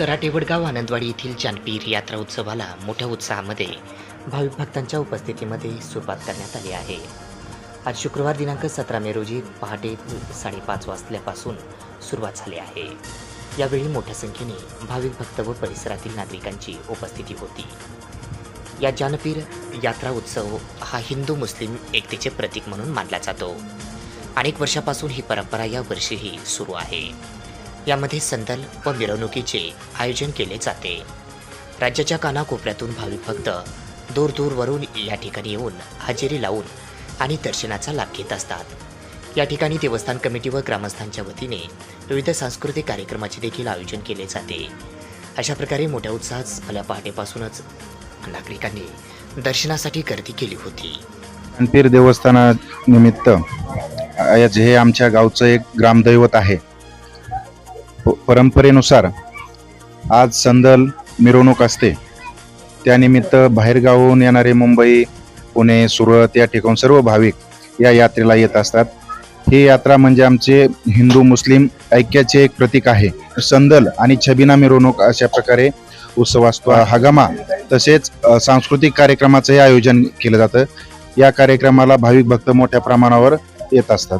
सराटे वडगाव आनंदवाडी येथील जानपीर यात्रा उत्सवाला मोठ्या उत्साहामध्ये भाविक भक्तांच्या उपस्थितीमध्ये सुरुवात करण्यात आली आहे. आज शुक्रवार दिनांक सतरा मे रोजी पहाटे साडेपाच वाजल्यापासून सुरुवात झाली आहे. यावेळी मोठ्या संख्येने भाविक भक्त व परिसरातील नागरिकांची उपस्थिती होती. या जानपीर यात्रा उत्सव हा हिंदू मुस्लिम एकतेचे प्रतीक म्हणून मानला जातो. अनेक वर्षापासून ही परंपरा या वर्षीही सुरू आहे. यामध्ये संदल व मिरवणुकीचे आयोजन केले जाते. राज्याच्या कानाकोपऱ्यातून भाविक भक्त दूरदूरवरून या ठिकाणी येऊन हजेरी लावून आणि दर्शनाचा लाभ घेत असतात. या ठिकाणी देवस्थान कमिटी व ग्रामस्थांच्या वतीने विविध सांस्कृतिक कार्यक्रमाचे देखील आयोजन केले जाते. अशा प्रकारे मोठ्या उत्साहात भल्या पहाटेपासूनच नागरिकांनी दर्शनासाठी गर्दी केली होती. गणपीर देवस्थानानिमित्त आज हे आमच्या गावचं एक ग्रामदैवत आहे. परंपरेनुसार आज संदल मिरवणूक असते. त्यानिमित्त बाहेरगावहून येणारे मुंबई पुणे सुरत या ठिकाण सर्व भाविक या यात्रेला येत असतात. ही यात्रा म्हणजे आमचे हिंदू मुस्लिम ऐक्याचे एक प्रतीक आहे. संदल आणि छबिना मिरवणूक अशा प्रकारे उत्सव असतो हगामा तसेच सांस्कृतिक कार्यक्रमाचंही आयोजन केलं जातं. या कार्यक्रमाला भाविक भक्त मोठ्या प्रमाणावर येत असतात.